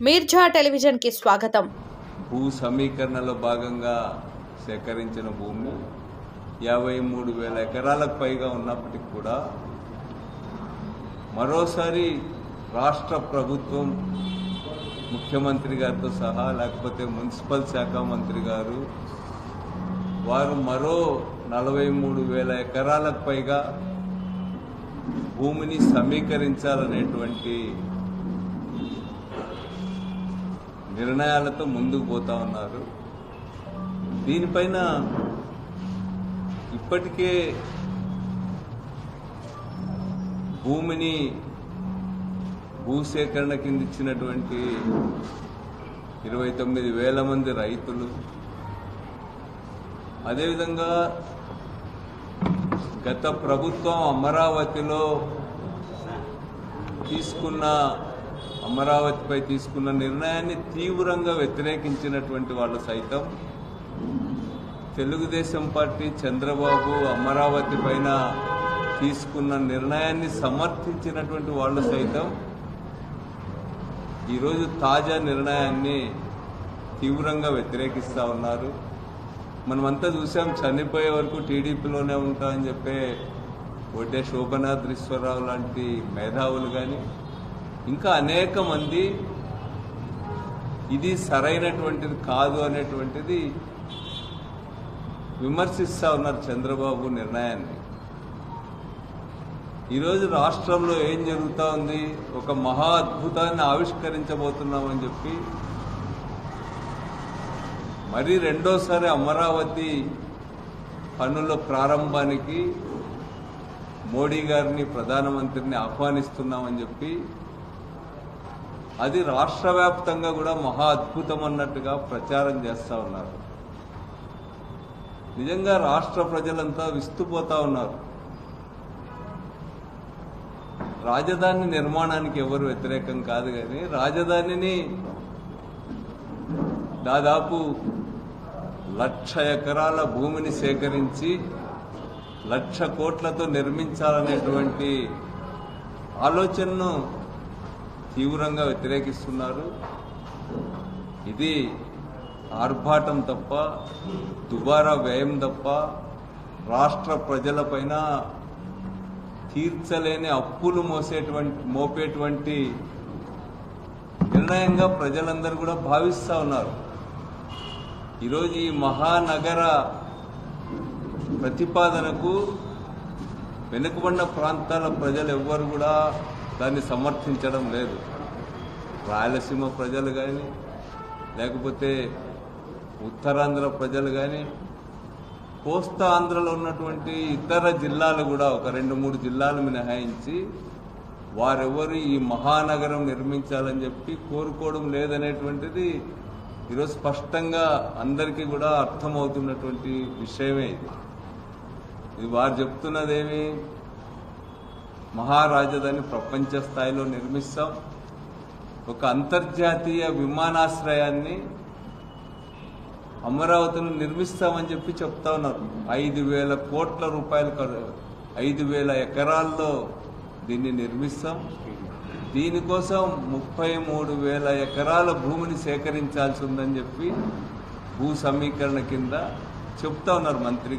మీర్జా టెలివిజన్కి స్వాగతం. భూ సమీకరణలో భాగంగా సేకరించిన భూమి యాభై మూడు వేల ఎకరాలకు పైగా ఉన్నప్పటికీ కూడా మరోసారి రాష్ట్ర ప్రభుత్వం ముఖ్యమంత్రి గారితో సహా లేకపోతే మున్సిపల్ శాఖ మంత్రి గారు వారు మరో నలభై మూడు వేల ఎకరాలకు పైగా భూమిని సమీకరించాలనేటువంటి నిర్ణయాలతో ముందుకు పోతా ఉన్నారు. దీనిపైన ఇప్పటికే భూమిని భూసేకరణ కింద ఇచ్చినటువంటి ఇరవై తొమ్మిది వేల మంది రైతులు అదేవిధంగా గత ప్రభుత్వం అమరావతిలో తీసుకున్న అమరావతిపై తీసుకున్న నిర్ణయాన్ని తీవ్రంగా వ్యతిరేకించినటువంటి వాళ్ళు సైతం తెలుగుదేశం పార్టీ చంద్రబాబు అమరావతి పైన తీసుకున్న నిర్ణయాన్ని సమర్థించినటువంటి వాళ్ళు సైతం ఈరోజు తాజా నిర్ణయాన్ని తీవ్రంగా వ్యతిరేకిస్తూ ఉన్నారు. మనమంతా చూసాం చనిపోయే వరకు టీడీపీలోనే ఉంటామని చెప్పే ఒడ్డే శోభనాద్రీశ్వరరావు లాంటి మేధావులు కానీ ఇంకా అనేక మంది ఇది సరైనటువంటిది కాదు అనేటువంటిది విమర్శిస్తూ ఉన్నారు చంద్రబాబు నిర్ణయాన్ని. ఈరోజు రాష్ట్రంలో ఏం జరుగుతూ ఉంది? ఒక మహా అద్భుతాన్ని ఆవిష్కరించబోతున్నామని చెప్పి మరి రెండోసారి అమరావతి పనుల ప్రారంభానికి మోడీ గారిని ప్రధానమంత్రిని ఆహ్వానిస్తున్నామని చెప్పి అది రాష్ట్ర వ్యాప్తంగా కూడా మహా అద్భుతం అన్నట్టుగా ప్రచారం చేస్తూ ఉన్నారు. నిజంగా రాష్ట్ర ప్రజలంతా విస్తుపోతా ఉన్నారు. రాజధాని నిర్మాణానికి ఎవరు వ్యతిరేకం కాదు కానీ రాజధానిని దాదాపు లక్ష ఎకరాల భూమిని సేకరించి లక్ష కోట్లతో నిర్మించాలనేటువంటి ఆలోచనను తీవ్రంగా వ్యతిరేకిస్తున్నారు. ఇది ఆర్భాటం తప్ప దుబారా వ్యయం తప్ప రాష్ట్ర ప్రజలపైన తీర్చలేని అప్పులు మోసేటువంటి మోపేటువంటి నిర్ణయంగా ప్రజలందరూ కూడా భావిస్తూ ఉన్నారు. ఈరోజు ఈ మహానగర ప్రతిపాదనకు వెనుకబడిన ప్రాంతాల ప్రజలు ఎవ్వరు కూడా దాన్ని సమర్థించడం లేదు. రాయలసీమ ప్రజలు కానీ లేకపోతే ఉత్తరాంధ్ర ప్రజలు కానీ కోస్తా ఆంధ్రలో ఉన్నటువంటి ఇతర జిల్లాలు కూడా ఒక రెండు మూడు జిల్లాలు మినహాయించి వారెవరు ఈ మహానగరం నిర్మించాలని చెప్పి కోరుకోవడం లేదనేటువంటిది ఈరోజు స్పష్టంగా అందరికీ కూడా అర్థమవుతున్నటువంటి విషయమే ఇది. ఇది వారు చెప్తున్నదేమి? మహారాజధాని ప్రపంచ స్థాయిలో నిర్మిస్తాం. ఒక అంతర్జాతీయ విమానాశ్రయాన్ని అమరావతిని నిర్మిస్తామని చెప్పి చెప్తా ఉన్నారు. ఐదు వేల కోట్ల రూపాయలు ఐదు వేల ఎకరాల్లో దీన్ని నిర్మిస్తాం. దీనికోసం ముప్పై మూడు వేల ఎకరాల భూమిని సేకరించాల్సి ఉందని చెప్పి భూ సమీకరణ కింద చెప్తా ఉన్నారు మంత్రి